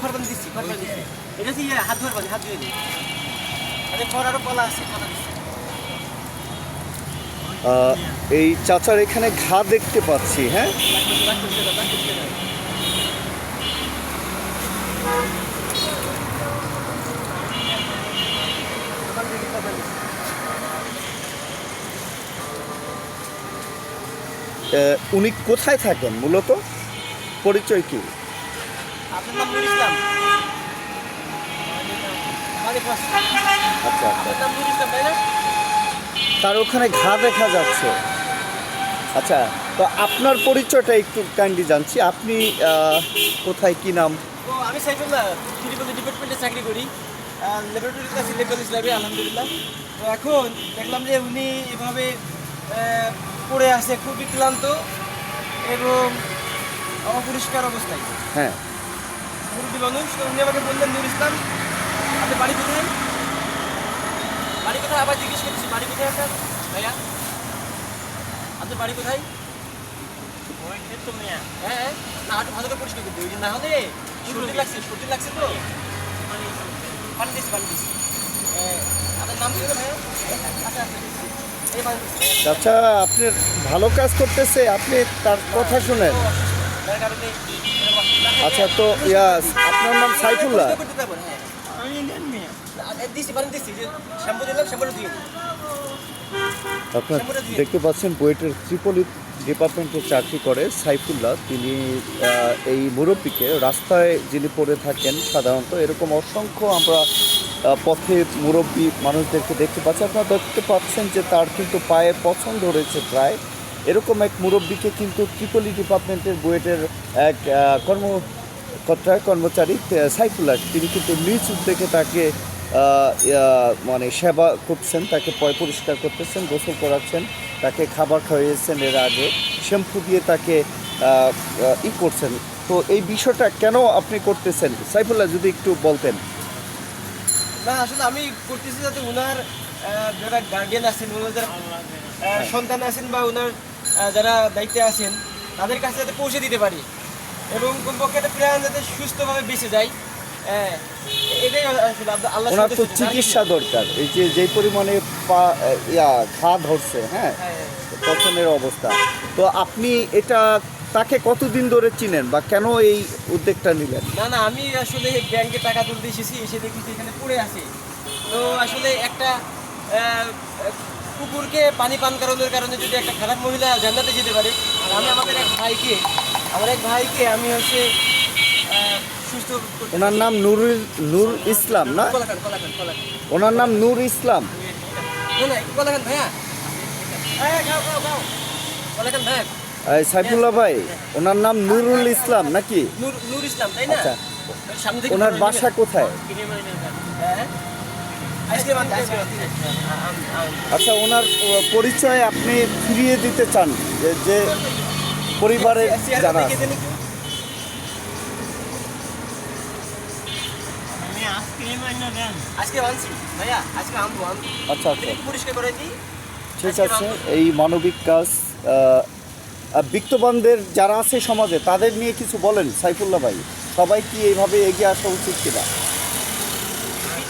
খড় দিচ্ছি এটা হাত হাত আরে কলা আছে এই চাচার এখানে ঘা দেখতে পাচ্ছি হ্যাঁ? উনি কোথায় থাকেন, মূলত? পরিচয় কি? আপনার নাম নুর ইসলাম। আচ্ছা আচ্ছা। নাম নুর ইসলাম তাই না? তার ওখানে ঘা দেখা যাচ্ছে। আচ্ছা তো আপনার পরিচয়টা একটু কাইন্ডলি জানছি। আপনি কোথায় কি নাম? তো আমি সাইফুল্লাহ ডিপার্টমেন্টে চাকরি করি। ল্যাবরেটরিতে আছি ইসলামে আলহামদুলিল্লাহ। তো এখন দেখলাম যে উনি এভাবে পড়ে আছে খুবই ক্লান্ত এবং অপরিষ্কার অবস্থায়। হ্যাঁ। মুরব্বী মানুষ তো উনি আমাকে বললেন নুর ইসলাম আপনি বাড়ি কোথায়? বাড়ি কোথায়? আবার জিজ্ঞেস করছি বাড়ি কোথায় আপনার? ভাইয়া আপনার বাড়ি কোথায়? হ্যাঁ হ্যাঁ না একটু ভালো করে পরিষ্কার করতে ওই যে না হলে সর্দি লাগছে সর্দি লাগছে তো? পানি দিচ্ছি পানি দিচ্ছি আপনার নাম কি ভাইয়া? আচ্ছা আচ্ছা আচ্ছা আপনার ভালো কাজ করতেছে আপনি তার কথা শুনেন। আচ্ছা তো, ইয়াস, আপনার নাম সাইফুল্লাহ? আপনার দেখতে পাচ্ছেন, বুয়েটের ত্রিপলি ডিপার্টমেন্টে চাকরি করে সাইফুল্লাহ। তিনি এই মুরব্বীকে রাস্তায় যিনি পড়ে থাকেন সাধারণত, এরকম অসংখ্য আমরা পথে মুরব্বী মানুষদেরকে দেখতে পাচ্ছি। আপনারা দেখতে পাচ্ছেন যে তার কিন্তু পায়ে পছন্দ রয়েছে প্রায় এরকম এক মুরব্বীকে কিন্তু ত্রিপলি ডিপার্টমেন্টের বুয়েটের এক কর্মকর্তা, কর্মচারী সাইফুল্লাহ তিনি কিন্তু নিজ উদ্যোগে তাকে মানে সেবা করছেন, তাকে পয় পরিষ্কার করতেছেন, গোসল করাচ্ছেন, তাকে খাবার খাইয়েছেন এর আগে, শ্যাম্পু দিয়ে তাকে ই করছেন। তো এই বিষয়টা কেন আপনি করতেছেন? সাইফুল্লাহ, যদি একটু বলতেন। না, আসলে আমি করতেছি যাতে ওনার যারা গার্ডিয়ান আছেন যারা সন্তান আছেন বা ওনার যারা দায়িত্বে আছেন তাদের কাছে যাতে পৌঁছে দিতে পারি এবং কমপক্ষে একটা প্রাণ যাতে সুস্থভাবে বেঁচে যায় হ্যাঁ, এটাই আসলে আল্লাহ- ওনার তো। চিকিৎসা দরকার। এই যে পরিমাণে পা ইয়া ঘা ধরছে হ্যাঁ? হ্যাঁ, পছন্দের অবস্থা। তো আপনি এটা তাকে কতদিন ধরে চিনেন বা কেন এই উদ্যোগটা নিলেন? না না আমি আসলে ব্যাংকে টাকা তুলতে এসেছি এসে দেখি এখানে পড়ে আছে। তো আসলে একটা কুকুরকে পানি পান করানোর কারণে যদি একটা খারাপ মহিলা জান্নাতে যেতে পারে আর আমি আমাদের এক ভাইকে আমার এক ভাইকে আমি হচ্ছে সুস্থ ওনার নাম নুরুল নূর ইসলাম না? ওনার নাম নূর ইসলাম। না না একটু কলাকান ভাইয়া। হ্যাঁ খাও খাও খাও। কলাকান ভাইয়া। সাইফুল্লাহ ভাই ওনার নাম নুরুল ইসলাম নাকি? নূর ইসলাম তাই না? আচ্ছা। ওনার বাসা কোথায়? আচ্ছা ওনার পরিচয় আপনি ফিরিয়ে দিতে চান, যে পরিবারের যারা আচ্ছা আচ্ছা। ঠিক আছে, এই মানবিক কাজ বিত্তবানদের যারা আছে সমাজে, তাদের নিয়ে কিছু বলেন, সাইফুল্লাহ ভাই। সবাই কি এইভাবে এগিয়ে আসা উচিত কিনা?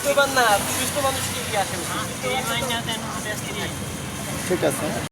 বিত্তবান না সুস্থ মানুষকে এগিয়ে আসে উচিত। বিত্তবান তো- ঠিক আছে।